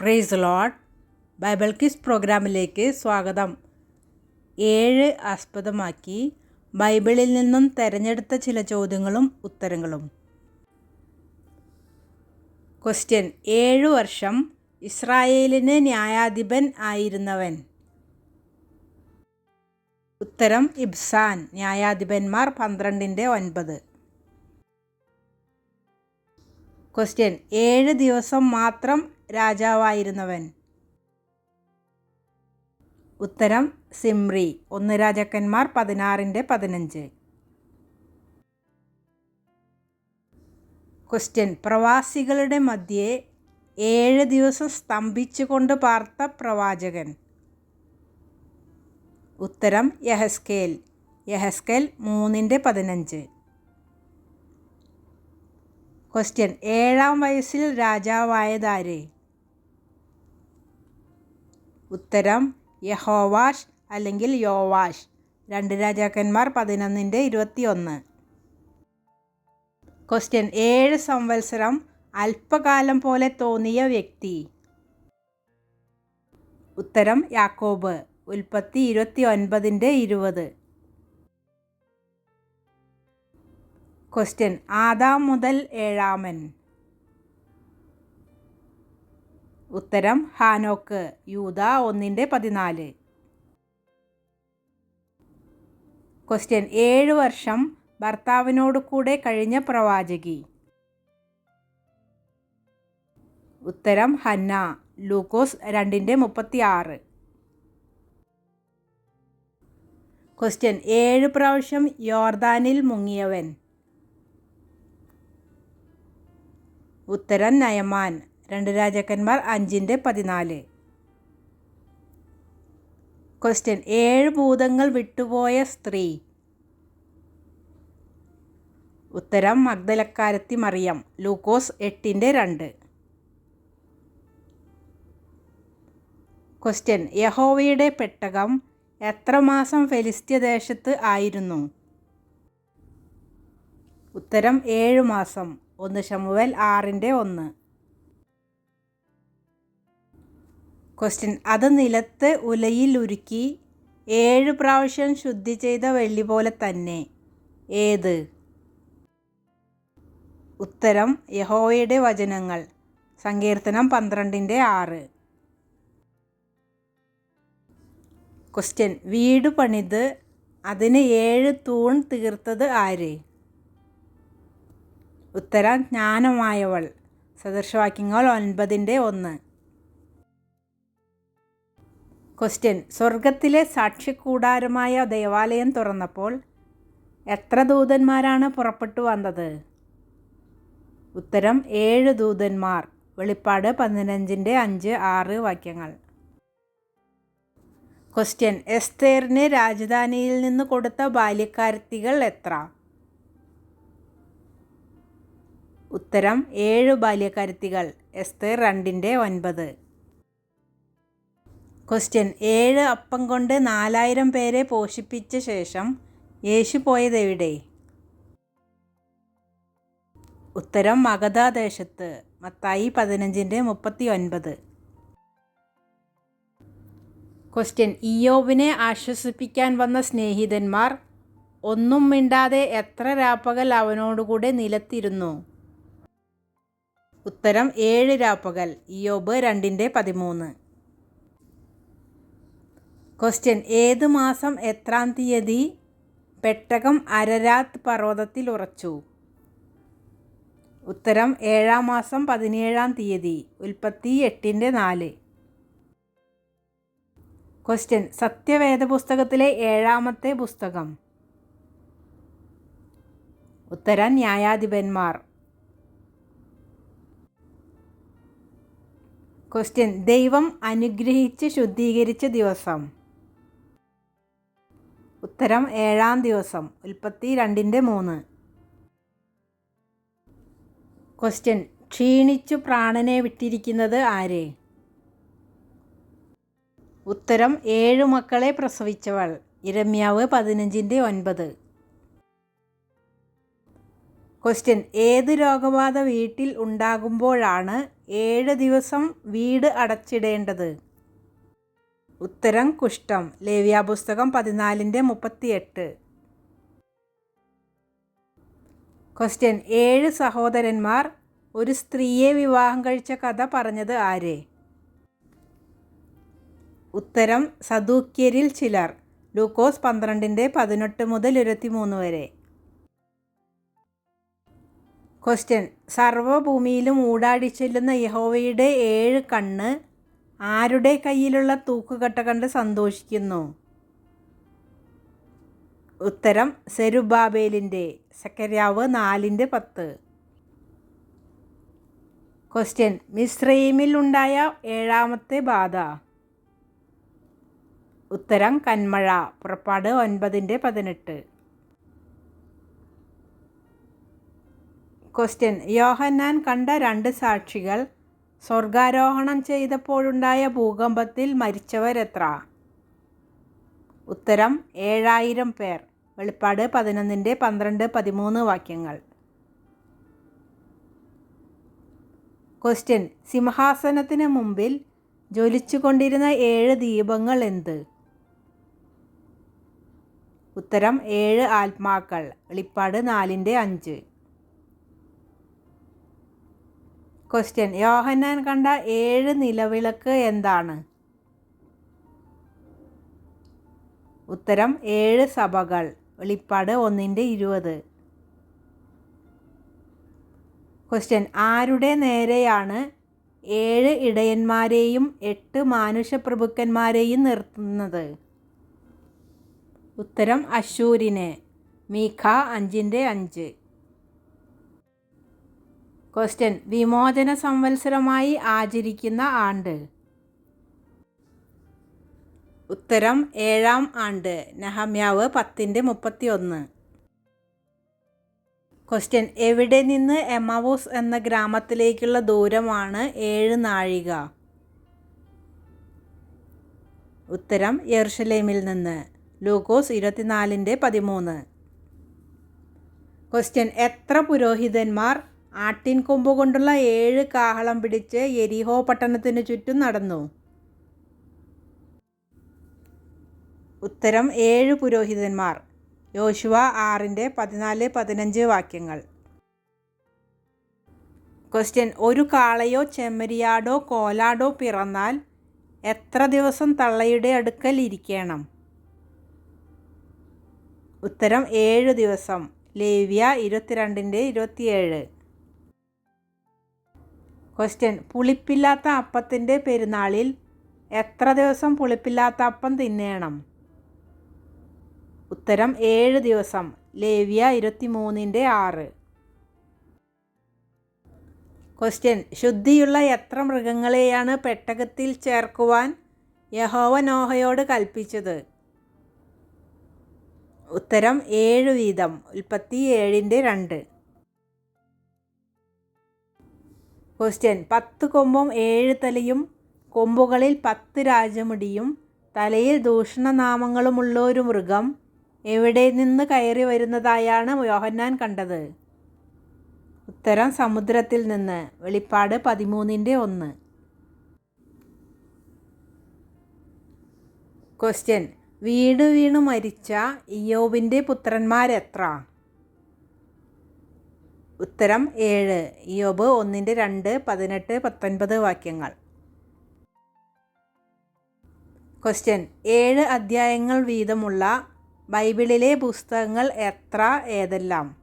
Price load Bible kiss പ്രോഗ്രാമിലേക്ക് സ്വാഗതം. ഏഴ് ആസ്പദമാക്കി ബൈബിളിൽ നിന്നും തിരഞ്ഞെടുത്ത ചില ചോദ്യങ്ങളും ഉത്തരങ്ങളും. ക്വസ്റ്റ്യൻ ഏഴു വർഷം ഇസ്രായേലിന് ന്യായാധിപൻ ആയിരുന്നവൻ. ഉത്തരം ഇബ്സാൻ. ന്യായാധിപന്മാർ പന്ത്രണ്ടിന്റെ ഒൻപത്. ക്വസ്റ്റ്യൻ ഏഴ് ദിവസം മാത്രം രാജാവായിരുന്നവൻ. ഉത്തരം സിംറി. ഒന്ന് രാജാക്കന്മാർ പതിനാറിന്റെ പതിനഞ്ച്. ക്വസ്റ്റ്യൻ പ്രവാസികളുടെ മധ്യേ ഏഴ് ദിവസം സ്തംഭിച്ചുകൊണ്ട് പാർത്ത പ്രവാചകൻ. ഉത്തരം യഹസ്കേൽ. യഹസ്കേൽ മൂന്നിന്റെ പതിനഞ്ച്. ക്വസ്റ്റ്യൻ ഏഴാം വയസ്സിൽ രാജാവായതാര്? ഉത്തരം യഹോവാഷ് അല്ലെങ്കിൽ യോവാഷ്. രണ്ട് രാജാക്കന്മാർ പതിനൊന്നിന്റെ ഇരുപത്തിയൊന്ന്. ക്വസ്റ്റ്യൻ ഏഴ് സംവത്സരം അല്പകാലം പോലെ തോന്നിയ വ്യക്തി. ഉത്തരം യാക്കോബ്. ഉൽപ്പത്തി ഇരുപത്തി ഒൻപതിന്റെ ഇരുപത്. ക്വസ്റ്റ്യൻ ആദാം മുതൽ ഏഴാമൻ. ഉത്തരം ഹാനോക്ക് യൂത ഒന്നിന്റെ പതിനാല്. ക്വസ്റ്റ്യൻ ഏഴ് വർഷം ഭർത്താവിനോട് കൂടെ കഴിഞ്ഞ പ്രവാചകി. ഉത്തരം ഹന്ന ലൂക്കോസ് രണ്ടിന്റെ മുപ്പത്തി ആറ് ക്വസ്റ്റ്യൻ ഏഴ് പ്രാവശ്യം യോർദാനിൽ മുങ്ങിയവൻ. ഉത്തരം നയമാൻ രണ്ട് രാജാക്കന്മാർ അഞ്ചിന്റെ പതിനാല്. ക്വസ്റ്റ്യൻ ഏഴ് ഭൂതങ്ങൾ വിട്ടുപോയ സ്ത്രീ. ഉത്തരം മഗ്ദലക്കാരത്തി മറിയം. ലൂക്കോസ് എട്ടിന്റെ രണ്ട്. ക്വസ്റ്റ്യൻ യഹോവയുടെ പെട്ടകം എത്ര മാസം ഫെലിസ്ത്യ ദേശത്ത് ആയിരുന്നു? ഉത്തരം ഏഴ് മാസം. ഒന്ന് ശമുവൽ ആറിന്റെ ഒന്ന്. ക്വസ്റ്റ്യൻ അത് നിലത്ത് ഉലയിൽ ഉരുക്കി ഏഴ് പ്രാവശ്യം ശുദ്ധി ചെയ്ത വെള്ളി പോലെ തന്നെ. ഏത്? ഉത്തരം യഹോവയുടെ വചനങ്ങൾ. സങ്കീർത്തനം പന്ത്രണ്ടിന്റെ ആറ്. ക്വസ്റ്റ്യൻ വീട് പണിത് അതിന് ഏഴ് തൂൺ തീർത്തത് ആര്? ഉത്തരം ജ്ഞാനമായവൾ. സദൃശവാക്യങ്ങൾ ഒൻപതിന്റെ ഒന്ന്. ക്വസ്റ്റ്യൻ സ്വർഗത്തിലെ സാക്ഷിക്കൂടാരമായ ദേവാലയം തുറന്നപ്പോൾ എത്ര ദൂതന്മാരാണ് പുറപ്പെട്ടു വന്നത്? ഉത്തരം ഏഴ് ദൂതന്മാർ. വെളിപ്പാട് പതിനഞ്ചിന്റെ അഞ്ച് ആറ് വാക്യങ്ങൾ. ക്വസ്റ്റ്യൻ എസ്തേറിന് രാജധാനിയിൽ നിന്ന് കൊടുത്ത ബാല്യക്കാരത്തികൾ എത്ര? ഉത്തരം ഏഴ് ബാല്യക്കാരത്തികൾ എസ്തേർ രണ്ടിന്റെ ഒൻപത്. ക്വസ്റ്റ്യൻ ഏഴ് അപ്പം കൊണ്ട് നാലായിരം പേരെ പോഷിപ്പിച്ച ശേഷം യേശു പോയതെവിടെ ഉത്തരം മഗധാദേശത്ത് മത്തായി പതിനഞ്ചിന്റെ മുപ്പത്തി ഒൻപത് ക്വസ്റ്റ്യൻ ഇയോബിനെ ആശ്വസിപ്പിക്കാൻ വന്ന സ്നേഹിതന്മാർ ഒന്നും മിണ്ടാതെ എത്ര രാപ്പകൽ അവനോടുകൂടെ നിലത്തിരുന്നു? ഉത്തരം ഏഴ് രാപ്പകൽ. ഇയോബ് രണ്ടിന്റെ പതിമൂന്ന്. ക്വസ്റ്റ്യൻ ഏത് മാസം എത്രാം തീയതി പെട്ടകം അരരാത്ത് പർവതത്തിൽ ഉറച്ചു? ഉത്തരം ഏഴാം മാസം പതിനേഴാം തീയതി ഉൽപ്പത്തി എട്ടിന്റെ നാല്. ക്വസ്റ്റ്യൻ സത്യവേദ പുസ്തകത്തിലെ ഏഴാമത്തെ പുസ്തകം. ഉത്തരം ന്യായാധിപന്മാർ. ക്വസ്റ്റ്യൻ ദൈവം അനുഗ്രഹിച്ച് ശുദ്ധീകരിച്ച ദിവസം. ഉത്തരം ഏഴാം ദിവസം ഉൽപ്പത്തി രണ്ടിന്റെ മൂന്ന്. ക്വസ്റ്റ്യൻ ക്ഷീണിച്ചു പ്രാണനെ വിട്ടിരിക്കുന്നത് ആര്? ഉത്തരം ഏഴ് മക്കളെ പ്രസവിച്ചവൾ. ഇരമ്യാവ് പതിനഞ്ചിന്റെ ഒൻപത്. ക്വസ്റ്റ്യൻ ഏത് രോഗബാധ വീട്ടിൽ ഉണ്ടാകുമ്പോഴാണ് ഏഴ് ദിവസം വീട് അടച്ചിടേണ്ടത്? ഉത്തരം കുഷ്ഠം ലേവ്യാപുസ്തകം പതിനാലിന്റെ മുപ്പത്തിയെട്ട്. ക്വസ്റ്റ്യൻ ഏഴ് സഹോദരന്മാർ ഒരു സ്ത്രീയെ വിവാഹം കഴിച്ച കഥ പറഞ്ഞത് ആര്? ഉത്തരം സദൂക്യരിൽ ചിലർ ലൂക്കോസ് പന്ത്രണ്ടിന്റെ പതിനെട്ട് മുതൽ ഇരുപത്തിമൂന്ന് വരെ. ക്വസ്റ്റ്യൻ സർവഭൂമിയിലും ഊടാടിച്ചെല്ലുന്ന യഹോവയുടെ ഏഴ് കണ്ണ് ആരുടെ കയ്യിലുള്ള തൂക്കുകട്ട കണ്ട് സന്തോഷിക്കുന്നു? ഉത്തരം സെരുബാബേലിന്റെ സക്കര്യാവ് നാലിന്റെ പത്ത്. ക്വസ്റ്റ്യൻ മിസ്രൈമിൽ ഉണ്ടായ ഏഴാമത്തെ ബാധ. ഉത്തരം കന്മഴ പുറപ്പാട് ഒൻപതിന്റെ പതിനെട്ട്. ക്വസ്റ്റ്യൻ യോഹന്നാൻ കണ്ട രണ്ട് സാക്ഷികൾ സ്വർഗാരോഹണം ചെയ്തപ്പോഴുണ്ടായ ഭൂകമ്പത്തിൽ മരിച്ചവരെത്ര? ഉത്തരം ഏഴായിരം പേർ. വെളിപ്പാട് പതിനൊന്നിന്റെ പന്ത്രണ്ട് പതിമൂന്ന് വാക്യങ്ങൾ. ക്വസ്റ്റ്യൻ സിംഹാസനത്തിന് മുമ്പിൽ ജ്വലിച്ചുകൊണ്ടിരുന്ന ഏഴ് ദീപങ്ങൾ എന്ത്? ഉത്തരം ഏഴ് ആത്മാക്കൾ. വെളിപ്പാട് നാലിന്റെ അഞ്ച്. ക്വസ്റ്റ്യൻ യോഹന്നാൻ കണ്ട ഏഴ് നിലവിളക്ക് എന്താണ്? ഉത്തരം ഏഴ് സഭകൾ. വെളിപ്പാട് ഒന്നിന്റെ ഇരുപത്. ക്വസ്റ്റ്യൻ ആരുടെ നേരെയാണ് ഏഴ് ഇടയന്മാരെയും എട്ട് മാനുഷപ്രഭുക്കന്മാരെയും നിർത്തുന്നത്? ഉത്തരം അശൂരിനെ മീഖ അഞ്ചിന്റെ അഞ്ച്. ക്വസ്റ്റ്യൻ. വിമോചന സംവത്സരമായി ആചരിക്കുന്ന ആണ്ട്. ഉത്തരം ഏഴാം ആണ്ട്. നഹമ്യാവ് പത്തിന്റെ മുപ്പത്തി ഒന്ന് ക്വസ്റ്റ്യൻ. എവിടെ നിന്ന് എമാവോസ് എന്ന ഗ്രാമത്തിലേക്കുള്ള ദൂരമാണ് ഏഴ് നാഴിക? ഉത്തരം യെർഷലേമിൽ നിന്ന്. ലൂക്കോസ് ഇരുപത്തിനാലിന്റെ പതിമൂന്ന്. ക്വസ്റ്റ്യൻ. എത്ര പുരോഹിതന്മാർ ആട്ടിൻ കൊമ്പ് കൊണ്ടുള്ള ഏഴ് കാഹളം പിടിച്ച് എരിഹോ പട്ടണത്തിന് ചുറ്റും നടന്നു. ഉത്തരം ഏഴ് പുരോഹിതന്മാർ. യോശുവ ആറിന്റെ പതിനാല് പതിനഞ്ച് വാക്യങ്ങൾ. ക്വസ്റ്റ്യൻ ഒരു കാളയോ ചെമ്മരിയാടോ കോലാടോ പിറന്നാൽ എത്ര ദിവസം തള്ളയുടെ അടുക്കൽ ഇരിക്കണം? ഉത്തരം ഏഴ് ദിവസം. ലേവ്യ ഇരുപത്തിരണ്ടിന്റെ ഇരുപത്തിയേഴ്. ക്വസ്റ്റ്യൻ പുളിപ്പില്ലാത്ത അപ്പത്തിന്റെ പെരുന്നാളിൽ എത്ര ദിവസം പുളിപ്പില്ലാത്ത അപ്പം തിന്നേണം? ഉത്തരം ഏഴ് ദിവസം. ലേവ്യ ഇരുപത്തി മൂന്നിന്റെ ആറ്. ക്വസ്റ്റ്യൻ ശുദ്ധിയുള്ള എത്ര മൃഗങ്ങളെയാണ് പെട്ടകത്തിൽ ചേർക്കുവാൻ യഹോവ നോഹയോട് കൽപ്പിച്ചത്? ഉത്തരം ഏഴ് വീതം. ഉൽപ്പത്തി ഏഴിന്റെ രണ്ട്. ക്വസ്റ്റ്യൻ. പത്ത് കൊമ്പും ഏഴ് തലയും കൊമ്പുകളിൽ പത്ത് രാജമുടിയും തലയിൽ ദൂഷണനാമങ്ങളുമുള്ള ഒരു മൃഗം എവിടെ നിന്ന് കയറി വരുന്നതായാണ് യോഹന്നാൻ കണ്ടത്? ഉത്തരം സമുദ്രത്തിൽ നിന്ന്. വെളിപ്പാട് പതിമൂന്നിന്റെ ഒന്ന്. ക്വസ്റ്റ്യൻ. വീട് വീണു മരിച്ച ഇയോബിന്റെ പുത്രന്മാരെത്ര? ഉത്തരം ഏഴ്. യോബ് ഒന്നിന്റെ രണ്ട് പതിനെട്ട് പത്തൊൻപത് വാക്യങ്ങൾ. ക്വസ്റ്റ്യൻ ഏഴ് അധ്യായങ്ങൾ വീതമുള്ള ബൈബിളിലെ പുസ്തകങ്ങൾ എത്ര ഏതെല്ലാം?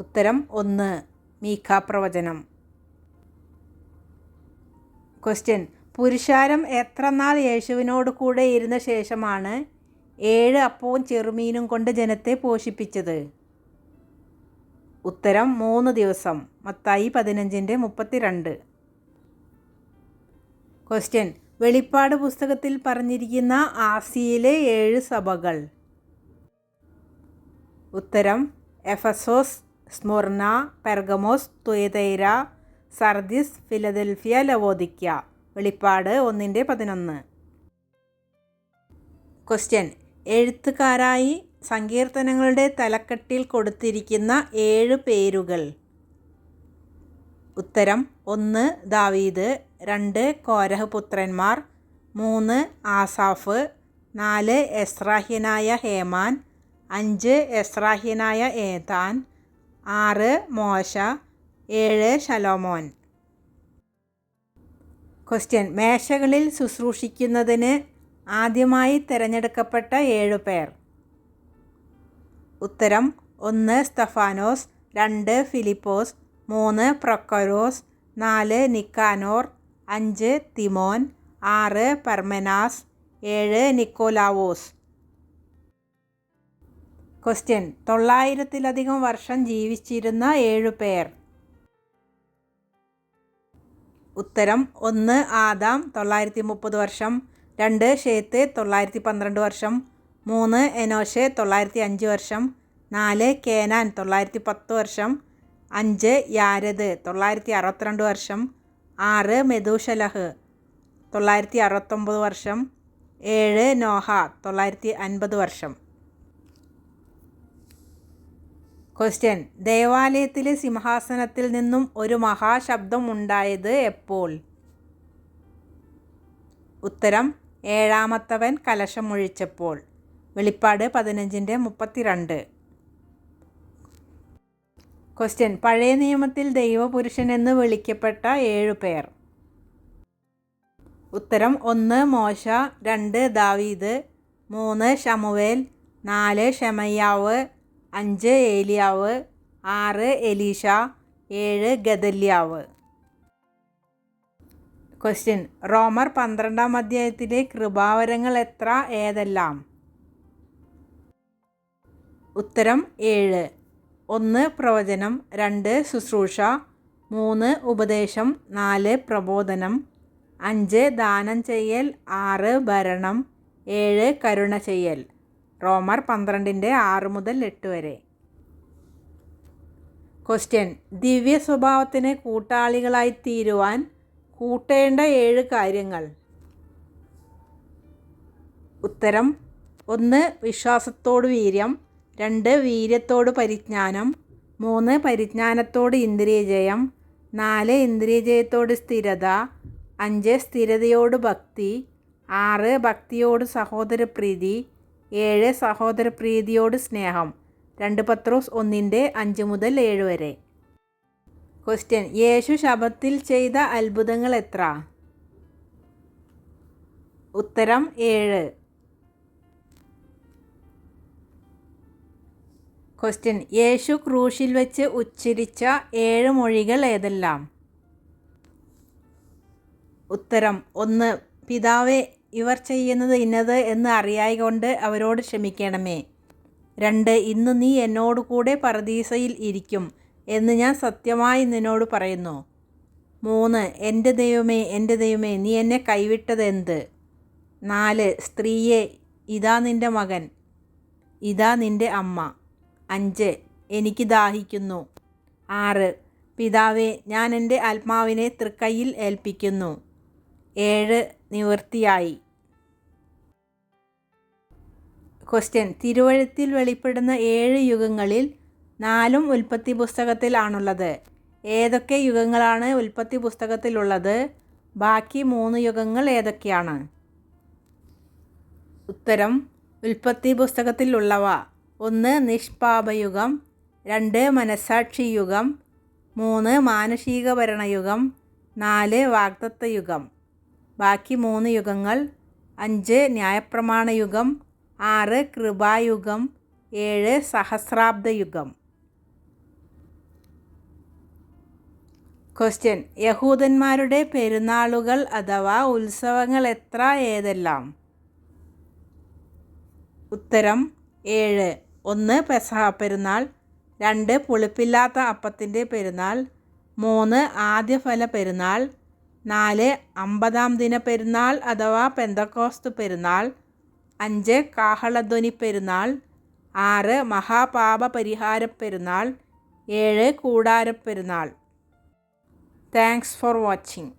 ഉത്തരം ഒന്ന്. മീഖ പ്രവചനം ക്വസ്റ്റ്യൻ പുരുഷാരം എത്ര നാൾ യേശുവിനോട് കൂടെ ഇരുന്ന ശേഷമാണ് ഏഴ് അപ്പവും ചെറുമീനും കൊണ്ട് ജനത്തെ പോഷിപ്പിച്ചത്? ഉത്തരം മൂന്ന് ദിവസം. മത്തായി പതിനഞ്ചിന്റെ മുപ്പത്തിരണ്ട്. ക്വസ്റ്റ്യൻ വെളിപ്പാട് പുസ്തകത്തിൽ പറഞ്ഞിരിക്കുന്ന ആസിയിലെ ഏഴ് സഭകൾ. ഉത്തരം. Ephesus Smyrna Pergamos Thyatira Sardis Philadelphia Laodicea വെളിപ്പാട് ഒന്നിന്റെ പതിനൊന്ന്. ക്വസ്റ്റ്യൻ എഴുത്തുകാരായി സങ്കീർത്തനങ്ങളുടെ തലക്കെട്ടിൽ കൊടുത്തിരിക്കുന്ന ഏഴ് പേരുകൾ. ഉത്തരം ഒന്ന് ദാവീദ് രണ്ട് കോരഹ് പുത്രന്മാർ മൂന്ന് ആസാഫ് നാല് എസ്രാഹ്യനായ ഹേമാൻ അഞ്ച് എസ്രാഹ്യനായ ഏതാൻ ആറ് മോശ ഏഴ് ശലോമോൻ. ക്വസ്റ്റ്യൻ മേശകളിൽ ശുശ്രൂഷിക്കുന്നതിന് ആദ്യമായി തിരഞ്ഞെടുക്കപ്പെട്ട ഏഴ് പേർ. ഉത്തരം ഒന്ന് സ്തഫാനോസ് രണ്ട് ഫിലിപ്പോസ് മൂന്ന് പ്രൊക്കരോസ് നാല് നിക്കാനോർ അഞ്ച് തിമോൻ ആറ് പർമെനാസ് ഏഴ് നിക്കോലാവോസ്. ക്വസ്റ്റ്യൻ തൊള്ളായിരത്തിലധികം വർഷം ജീവിച്ചിരുന്ന ഏഴു പേർ. ഉത്തരം ഒന്ന് ആദാം തൊള്ളായിരത്തി മുപ്പത് വർഷം രണ്ട് ഷേത്ത് തൊള്ളായിരത്തി പന്ത്രണ്ട് വർഷം മൂന്ന് എനോഷെ തൊള്ളായിരത്തി അഞ്ച് വർഷം നാല് കേനാൻ തൊള്ളായിരത്തി പത്ത് വർഷം അഞ്ച് യാരദ് തൊള്ളായിരത്തി അറുപത്തിരണ്ട് വർഷം ആറ് മെദൂഷലഹ് തൊള്ളായിരത്തി അറുപത്തൊമ്പത് വർഷം ഏഴ് നോഹ തൊള്ളായിരത്തി അൻപത് വർഷം. ക്വസ്റ്റ്യൻ ദേവാലയത്തിലെ സിംഹാസനത്തിൽ നിന്നും ഒരു മഹാശബ്ദം ഉണ്ടായത് എപ്പോൾ? ഉത്തരം. ഏഴാമത്തവൻ കലശമൊഴിച്ചപ്പോൾ വെളിപ്പാട് പതിനഞ്ചിന്റെ മുപ്പത്തിരണ്ട്. ക്വസ്റ്റ്യൻ പഴയ നിയമത്തിൽ ദൈവപുരുഷൻ എന്ന് വിളിക്കപ്പെട്ട ഏഴു പേർ. ഉത്തരം ഒന്ന് മോശ രണ്ട് ദാവീദ് മൂന്ന് ഷമുവേൽ നാല് ഷമയ്യാവ് അഞ്ച് ഏലിയാവ് ആറ് എലീഷ ഏഴ് ഗദല്യാവ്. ക്വസ്റ്റ്യൻ റോമർ പന്ത്രണ്ടാം അധ്യായത്തിലെ കൃപാവരങ്ങൾ എത്ര? ഏതെല്ലാം? ഉത്തരം ഏഴ്. ഒന്ന് പ്രവചനം രണ്ട് ശുശ്രൂഷ മൂന്ന് ഉപദേശം നാല് പ്രബോധനം അഞ്ച് ദാനം ചെയ്യൽ ആറ് ഭരണം ഏഴ് കരുണ ചെയ്യൽ. റോമർ പന്ത്രണ്ടിന്റെ ആറ് മുതൽ എട്ട് വരെ. ക്വസ്റ്റ്യൻ. ദിവ്യ സ്വഭാവത്തിന് കൂട്ടാളികളായി തീരുവാൻ കൂട്ടേണ്ട ഏഴ് കാര്യങ്ങൾ. ഉത്തരം. ഒന്ന് വിശ്വാസത്തോട് വീര്യം രണ്ട് വീര്യത്തോട് പരിജ്ഞാനം മൂന്ന് പരിജ്ഞാനത്തോട് ഇന്ദ്രിയജയം നാല് ഇന്ദ്രിയജയത്തോട് സ്ഥിരത അഞ്ച് സ്ഥിരതയോട് ഭക്തി ആറ് ഭക്തിയോട് സഹോദരപ്രീതി ഏഴ് സഹോദരപ്രീതിയോട് സ്നേഹം. രണ്ട് പത്രോസ് ഒന്നിന്റെ അഞ്ച് മുതൽ ഏഴ് വരെ. ക്വസ്റ്റ്യൻ യേശു ശബത്തിൽ ചെയ്ത അത്ഭുതങ്ങൾ എത്ര ഉത്തരം ഏഴ്. ക്വസ്റ്റ്യൻ യേശു ക്രൂശിൽ വെച്ച് ഉച്ചരിച്ച ഏഴ് മൊഴികൾ ഏതെല്ലാം? ഉത്തരം. ഒന്ന് പിതാവെ ഇവർ ചെയ്യുന്നത് ഇന്നത് എന്ന് അറിയായികൊണ്ട് അവരോട് ക്ഷമിക്കണമേ. രണ്ട് ഇന്ന് നീ എന്നോട് കൂടെ പറദീസയിൽ ഇരിക്കും എന്ന് ഞാൻ സത്യമായി നിന്നോട് പറയുന്നു. മൂന്ന് എന്റെ ദൈവമേ എന്റെ ദൈവമേ നീ എന്നെ കൈവിട്ടതെന്ത്? നാല് സ്ത്രീയെ ഇതാ നിന്റെ മകൻ. ഇതാ നിന്റെ അമ്മ. അഞ്ച്. എനിക്ക് ദാഹിക്കുന്നു. ആറ്. പിതാവേ ഞാൻ എന്റെ ആത്മാവിനെ തൃക്കൈയിൽ ഏൽപ്പിക്കുന്നു. ഏഴ്. നിവൃത്തിയായി. ക്വസ്റ്റ്യൻ തിരുവഴുത്തിൽ വെളിപ്പെടുന്ന ഏഴ് യുഗങ്ങളിൽ നാലും ഉൽപ്പത്തി പുസ്തകത്തിലാണുള്ളത്. ഏതൊക്കെ യുഗങ്ങളാണ് ഉൽപ്പത്തി പുസ്തകത്തിലുള്ളത്? ബാക്കി മൂന്ന് യുഗങ്ങൾ ഏതൊക്കെയാണ്? ഉത്തരം ഉൽപ്പത്തി പുസ്തകത്തിലുള്ളവ. ഒന്ന് നിഷ്പാപയുഗം രണ്ട് മനസാക്ഷിയുഗം മൂന്ന് മാനുഷിക ഭരണയുഗം നാല് വാഗ്ദത്ത യുഗം ബാക്കി മൂന്ന് യുഗങ്ങൾ അഞ്ച് ന്യായപ്രമാണ യുഗം ആറ് കൃപായുഗം ഏഴ് സഹസ്രാബ്ദ യുഗം ക്വസ്റ്റ്യൻ യഹൂദന്മാരുടെ പെരുന്നാളുകൾ അഥവാ ഉത്സവങ്ങൾ എത്ര ഏതെല്ലാം? ഉത്തരം ഏഴ്. ഒന്ന് പെസഹ പെരുന്നാൾ രണ്ട് പുളിപ്പില്ലാത്ത അപ്പത്തിന്റെ പെരുന്നാൾ മൂന്ന് ആദ്യഫല പെരുന്നാൾ നാല് അമ്പതാം ദിന പെരുന്നാൾ അഥവാ പെന്തക്കോസ്തു പെരുന്നാൾ അഞ്ച് കാഹളധ്വനി പെരുന്നാൾ ആറ് മഹാപാപ പരിഹാര പെരുന്നാൾ ഏഴ് കൂടാര പെരുന്നാൾ. Thanks for watching